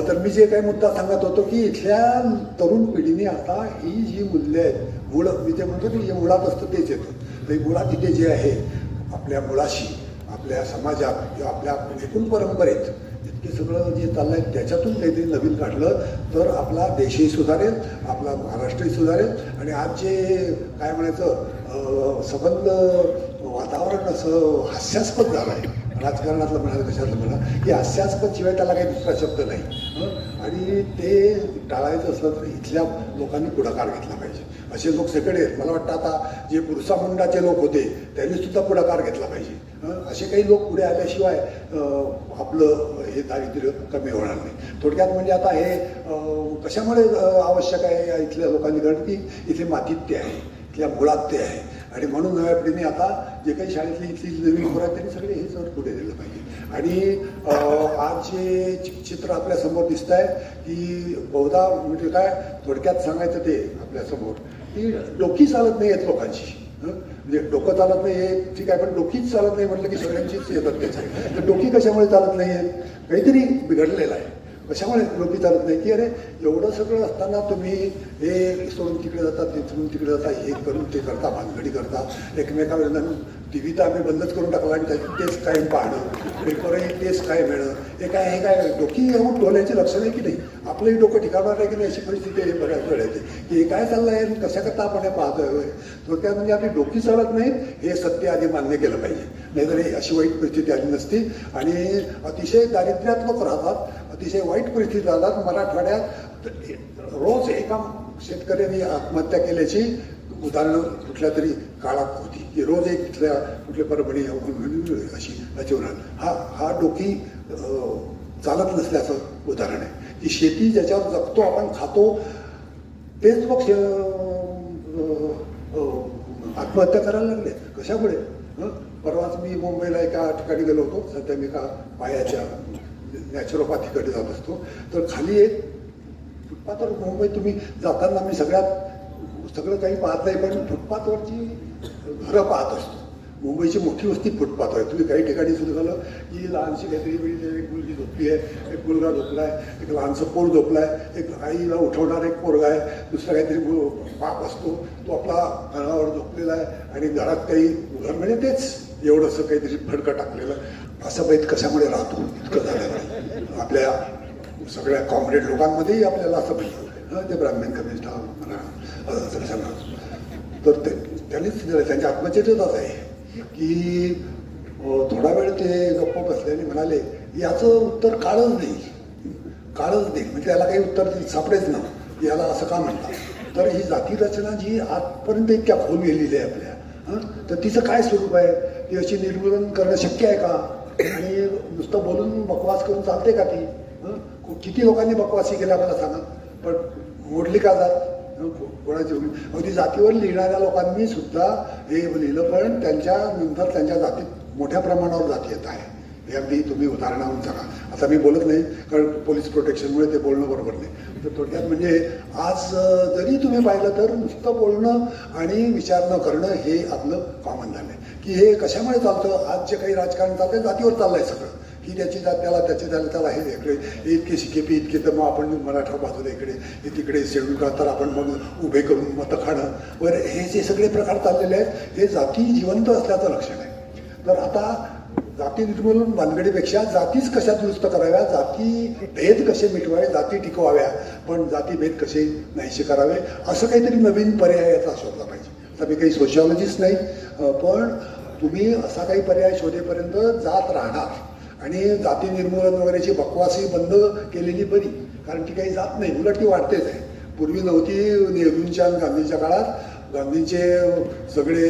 तर मी जे काही मुद्दा सांगत होतो की इथल्या तरुण पिढीने आता ही जी मूल्य आहेत मुळ मी जे म्हणतो की जे मुळात असतं तेच येतं. तर मुळात तिथे जे आहे आपल्या मुळाशी आपल्या समाजात किंवा आपल्या एकूण परंपरेत इतके सगळं जे चाललंय त्याच्यातून काहीतरी नवीन काढलं तर आपला देशही सुधारेल आपला महाराष्ट्रही सुधारेल. आणि आज जे काय म्हणायचं सबंध वातावरण असं हास्यास्पद झालं आहे राजकारणातलं म्हणा कशातलं म्हणा की हास्यास्पद शिवाय त्याला काही दुसरा शब्द नाही. आणि ते टाळायचं असलं तर इथल्या लोकांनी पुढाकार घेतला पाहिजे. असे लोक सगळे आहेत. मला वाटतं आता जे पुरसा मुंडाचे लोक होते त्यांनी सुद्धा पुढाकार घेतला पाहिजे. असे काही लोक पुढे आल्याशिवाय आपलं हे दारिद्र्य कमी होणार नाही. थोडक्यात म्हणजे आता हे कशामुळे आवश्यक आहे या इथल्या लोकांनी? कारण की इथे मातीत ते आहे इथल्या मुळात ते आहे. आणि म्हणून नव्या पिढीने आता जे काही शाळेतली इथली नवीन पोरं आहेत त्यांनी सगळे हे पुढे दिलं पाहिजे. आणि आज जे चित्र आपल्यासमोर दिसत आहे की बहुधा म्हणजे काय थोडक्यात सांगायचं ते आपल्यासमोर की डोकी चालत नाही आहेत लोकांची म्हणजे डोकं चालत नाही आहे ठीक आहे पण डोकीच चालत नाही म्हटलं की सगळ्यांचीच येतात त्याच आहे तर डोकी कशामुळे चालत नाही आहेत काहीतरी बिघडलेलं आहे. कशामुळे डोकी चालत नाही की अरे एवढं सगळं असताना तुम्ही हे सोडून तिकडे जाता ते सोडून तिकडे जाता हे करून ते करता भानगडी करता एकमेकाविरुद्ध टी व्ही तर आम्ही बंदच करून टाकला आणि त्याची तेच काय पाहणं पेपरही तेच काय मिळणं हे काय हे काय डोकी येऊन टोल्याची लक्ष नाही की नाही? आपलंही डोकं ठिकाणार आहे की नाही अशी परिस्थिती आहे बऱ्याच वेळ येते की हे काय चाललं आहे कशा करता आपण हे पाहतोय थोडक्यात म्हणजे आपली डोकी चालत नाहीत हे सत्य आधी मान्य केलं पाहिजे. नाहीतर हे अशी वाईट परिस्थिती आली नसती आणि अतिशय दारिद्र्यात लोक राहतात. अतिशय वाईट परिस्थिती राहतात मराठवाड्यात रोज एका शेतकऱ्यांनी आत्महत्या केल्याची उदाहरणं कुठल्या तरी काळात होती. की रोज एक तिथल्या कुठल्या परभणी अशी याची हा हा डोकी चालत नसल्याचं उदाहरण आहे. की शेती ज्याच्यावर जगतो आपण खातो तेच मग शे- आत्महत्या करायला लागले. कशामुळे? परवाच मी मुंबईला एका ठिकाणी गेलो होतो. सध्या मी एका पायाच्या नॅचरोपॅथीकडे जात असतो. तर खाली एक फुटपाथवर मुंबई तुम्ही जाताना मी सगळ्यात सगळं काही पाहत नाही पण फुटपाथवरची घरं पाहत असतो. मुंबईची मोठी वस्ती फुटपाथ आहे. तुम्ही काही ठिकाणी सुरू झालं की लहानशी काहीतरी वेळी एक मुलगी झोपली आहे एक मुलगा झोपला आहे एक लहानसं पोर झोपला आहे एक आईला उठवणारा एक पोरगा आहे दुसरा काहीतरी बाप असतो तो आपला घरावर झोपलेला आहे आणि घरात काही घर म्हणजे तेच. एवढंसं काहीतरी फडकं टाकलेलं. असं बैत कशामुळे राहतो इतकं झालं आपल्या सगळ्या कॉम्रेड लोकांमध्येही आपल्याला असं म्हणलं ते ब्राह्मण कम्युनिस्ट म्हणा सांगा तर ते त्यांनीच दिलं त्यांच्या आत्मचरित्रात आहे की थोडा वेळ ते गप्प बसले आणि म्हणाले याचं उत्तर काळच नाही. काळच नाही. म्हणजे याला काही उत्तर सापडेच ना. याला असं का म्हणतात? तर ही जाती रचना जी आजपर्यंत इतक्या खोल गेलेली आहे आपल्या. हं, तर तिचं काय स्वरूप आहे? ती अशी निर्मूलन करणं शक्य आहे का? आणि नुसतं बोलून बकवास करून चालते का ती? किती लोकांनी बकवासी केल्या मला सांगा. पण मोडली का जात? कोणाची अगदी जातीवर लिहिणाऱ्या लोकांनी सुद्धा हे लिहिलं पण त्यांच्या नंतर त्यांच्या जातीत मोठ्या प्रमाणावर जाती येत आहे. हे अगदी तुम्ही उदाहरणावरून सांगा आता मी बोलत नाही कारण पोलीस प्रोटेक्शनमुळे ते बोलणं बरोबर नाही. तर थोडक्यात म्हणजे आज जरी तुम्ही पाहिलं तर नुसतं बोलणं आणि विचार न करणं हे आपलं कॉमन झालं आहे. की हे कशामुळे चालतं? आज जे काही राजकारण चालतंय जातीवर चाललंय सगळं. ही त्याची जात त्याला त्याची त्याला त्याला हे इकडे. इतके शिकेपी इतके तर मग आपण मराठा बाजूला इकडे हे तिकडे शेड्यूल का तर आपण मग उभे करून मतं खाणं. वगैरे हे जे सगळे प्रकार चाललेले आहेत हे जाती जिवंत असल्याचं लक्षण आहे. तर आता जाती निर्मूलन भानगडीपेक्षा जातीच कशा दुरुस्त कराव्या जाती भेद कसे मिटवावे जाती टिकवाव्या पण जाती भेद कसे नाहीसे करावे असं काहीतरी नवीन पर्याय याचा शोधला पाहिजे. आता मी काही सोशिओलॉजिस्ट नाही पण तुम्ही असा काही पर्याय शोधेपर्यंत जात राहणार. आणि जाती निर्मूलन वगैरेची बकवासी बंद केलेली बरी कारण ती काही जात नाही उलट ती वाढतेच आहे. पूर्वी नव्हती नेहरूंच्या आणि गांधींच्या काळात गांधींचे सगळे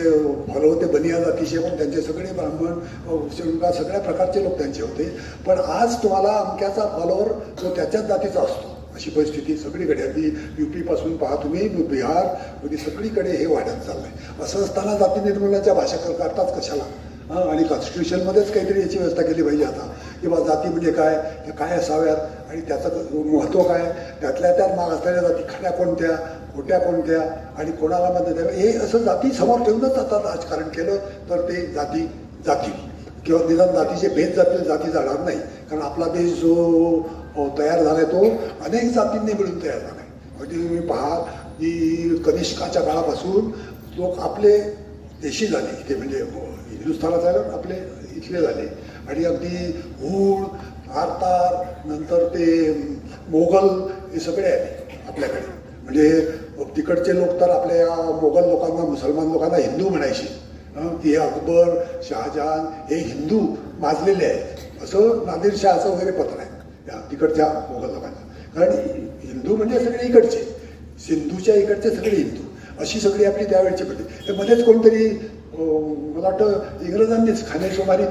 फॉलो होते बनिया जातीचे पण त्यांचे सगळे ब्राह्मण शेणका सगळ्या प्रकारचे लोक त्यांचे होते. पण आज तुम्हाला अमक्याचा फॉलोवर तो त्याच्याच जातीचा असतो. अशी परिस्थिती सगळीकडे. अगदी यू पीपासून पहा तुम्ही बिहार अगदी सगळीकडे हे वाढत चाललं आहे असं असताना जाती निर्मूलनाच्या भाषा करताच कशाला? हां आणि कॉन्स्टिट्यूशनमध्येच काहीतरी याची व्यवस्था केली पाहिजे आता. किंवा जाती म्हणजे काय त्या काय असाव्यात? आणि त्याचं महत्त्व काय? त्यातल्या त्यात माग असलेल्या जाती खऱ्या कोणत्या? खोट्या कोणत्या आणि कोणाला मदत द्यावी हे असं जाती समोर ठेवूनच आता राजकारण केलं तर ते जाती जातील किंवा निदान जातीचे भेद जातील जाती जाणार नाही. कारण आपला देश जो तयार तयार झालाय तो अनेक जातींनी मिळून तयार झालाय. म्हणजे तुम्ही पहा की कनिष्काच्या काळापासून लोक आपले देशी झाले. इथे म्हणजे हिंदुस्थानात आले आपले इथले झाले. आणि अगदी हूळ आरतार नंतर ते मोगल हे सगळे आले आपल्याकडे. म्हणजे मग तिकडचे लोक तर आपल्या मोगल लोकांना मुसलमान लोकांना हिंदू म्हणायचे. की हे अकबर शहाजहान हे हिंदू माजलेले आहेत. असं नादिर शहाचं वगैरे पत्र आहे. या तिकडच्या मोगल लोकांना कारण हिंदू म्हणजे सगळे इकडचे. सिंधूच्या इकडचे सगळे हिंदू. अशी सगळी आपली त्यावेळची पद्धती. तर मध्येच कोणतरी मला वाटतं इंग्रजांनीच खानेशोमारी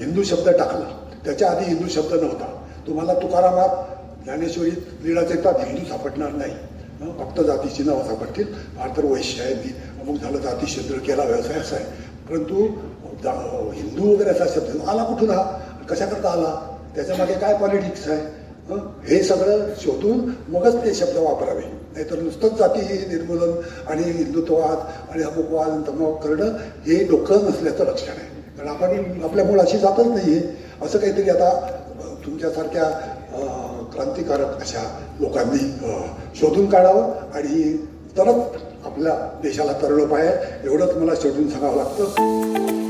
हिंदू शब्द टाकला. त्याच्या आधी हिंदू शब्द नव्हता. तुम्हाला तुकारामात ज्ञानेश्वरीत लीळा येतात हिंदू सापडणार नाही. फक्त जातीची नावं सापडतील. फार तर वैश्य आहे ती. अमुक झालं जाती क्षेत्र केला व्यवसाय असा आहे. परंतु जा- हिंदू वगैरे असा शब्द आला कुठून हा? कशाकरता आला? त्याच्यामागे काय पॉलिटिक्स आहे? हे? सगळं शोधून मगच ते शब्द वापरावे. नाहीतर नुसतंच जाती निर्मूलन आणि हिंदुत्ववाद आणि अमुकवाद तमक करणं हे डोकं नसल्याचं लक्षण आहे. कारण आपण आपल्या मुळाशी जातच नाही आहे असं काहीतरी आता तुमच्यासारख्या क्रांतिकारक अशा लोकांनी शोधून काढावं आणि तरच आपल्या देशाला तरणोपाय आहे. एवढंच मला शोधून सांगावं लागतं.